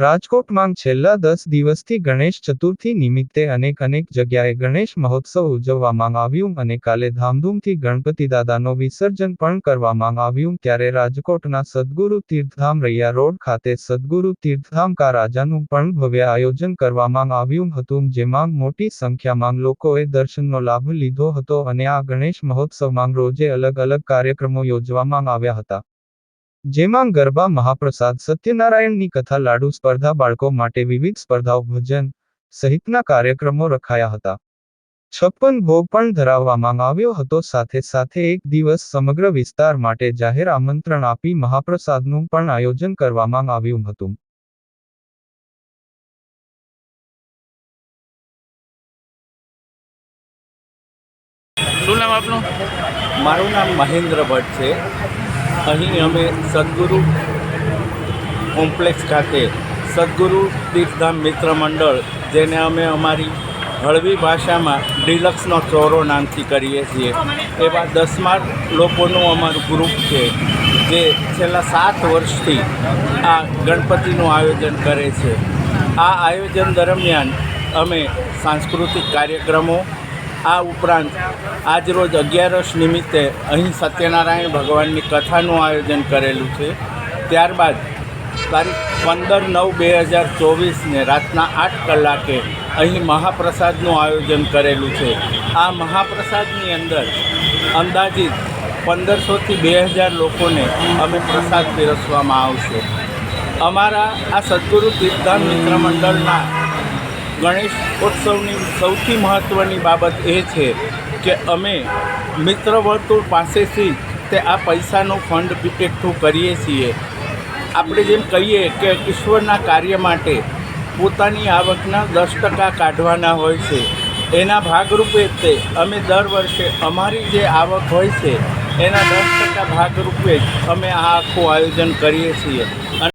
રાજકોટમાં છેલ્લા દસ દિવસથી ગણેશ ચતુર્થી નિમિત્તે અનેક અનેક જગ્યાએ ગણેશ મહોત્સવ ઉજવવામાં આવ્યું અને કાલે ધામધૂમથી ગણપતિ દાદાનો વિસર્જન પણ કરવામાં આવ્યું. ત્યારે રાજકોટના સદગુરુ તીર્થધામ રૈયા રોડ ખાતે સદગુરુ તીર્થધામ કા રાજાનું પણ ભવ્ય આયોજન કરવામાં આવ્યું હતું, જેમાં મોટી સંખ્યામાં લોકોએ દર્શનનો લાભ લીધો હતો અને આ ગણેશ મહોત્સવમાં રોજે અલગ અલગ કાર્યક્રમો યોજવામાં આવ્યા હતા. જેમાં ગરબા મહાપ્રસાદ સત્યનારાયણની કથા લાડુ સ્પર્ધા બાળકો માટે વિવિધ સ્પર્ધાઓ ભજન સહિતના કાર્યક્રમો રખાયા હતા. છપ્પન ભોગ પણ ધરાવવામાં આવ્યો હતો. સાથે સાથે એક દિવસ સમગ્ર વિસ્તાર માટે જાહેર આમંત્રણ આપી મહાપ્રસાદનું પણ આયોજન કરવામાં આવ્યું હતું. શું નામ આપનું? મારું નામ મહેન્દ્ર ભટ્ટ છે. અહીં અમે સદગુરુ કોમ્પ્લેક્સ ખાતે સદગુરુ તીર્થધામ મિત્ર મંડળ, જેને અમે અમારી હળવી ભાષામાં ડિલક્સનો ચોરો નામથી કરીએ છીએ, એવા દસમા લોકોનું અમારું ગ્રુપ છે, જે છેલ્લા સાત વર્ષથી આ ગણપતિનું આયોજન કરે છે. આ આયોજન દરમિયાન અમે સાંસ્કૃતિક કાર્યક્રમો આ ઉપરાંત આજરોજ અગિયારસ નિમિત્તે અહીં સત્યનારાયણ ભગવાનની કથાનું આયોજન કરેલું છે. ત્યારબાદ તારીખ પંદર નવ બે હજાર ચોવીસને રાતના આઠ કલાકે અહીં મહાપ્રસાદનું આયોજન કરેલું છે. આ મહાપ્રસાદની અંદર અંદાજિત પંદરસોથી બે હજાર લોકોને અમે પ્રસાદ પીરસવામાં આવશે. અમારા આ સદગુરુ તીર્થધામ મિત્ર મંડળના ગણેશ ઉત્સવની સૌથી મહત્ત્વની બાબત એ છે કે અમે મિત્ર વર્તુળ પાસેથી તે આ પૈસાનો ફંડ એકઠું કરીએ છીએ. આપણે જેમ કહીએ કે ઈશ્વરના કાર્ય માટે પોતાની આવકના દસ ટકા કાઢવાના હોય છે. એના ભાગરૂપે તે અમે દર વર્ષે અમારી જે આવક હોય છે, એના દસ ટકા ભાગરૂપે જ અમે આ આખું આયોજન કરીએ છીએ.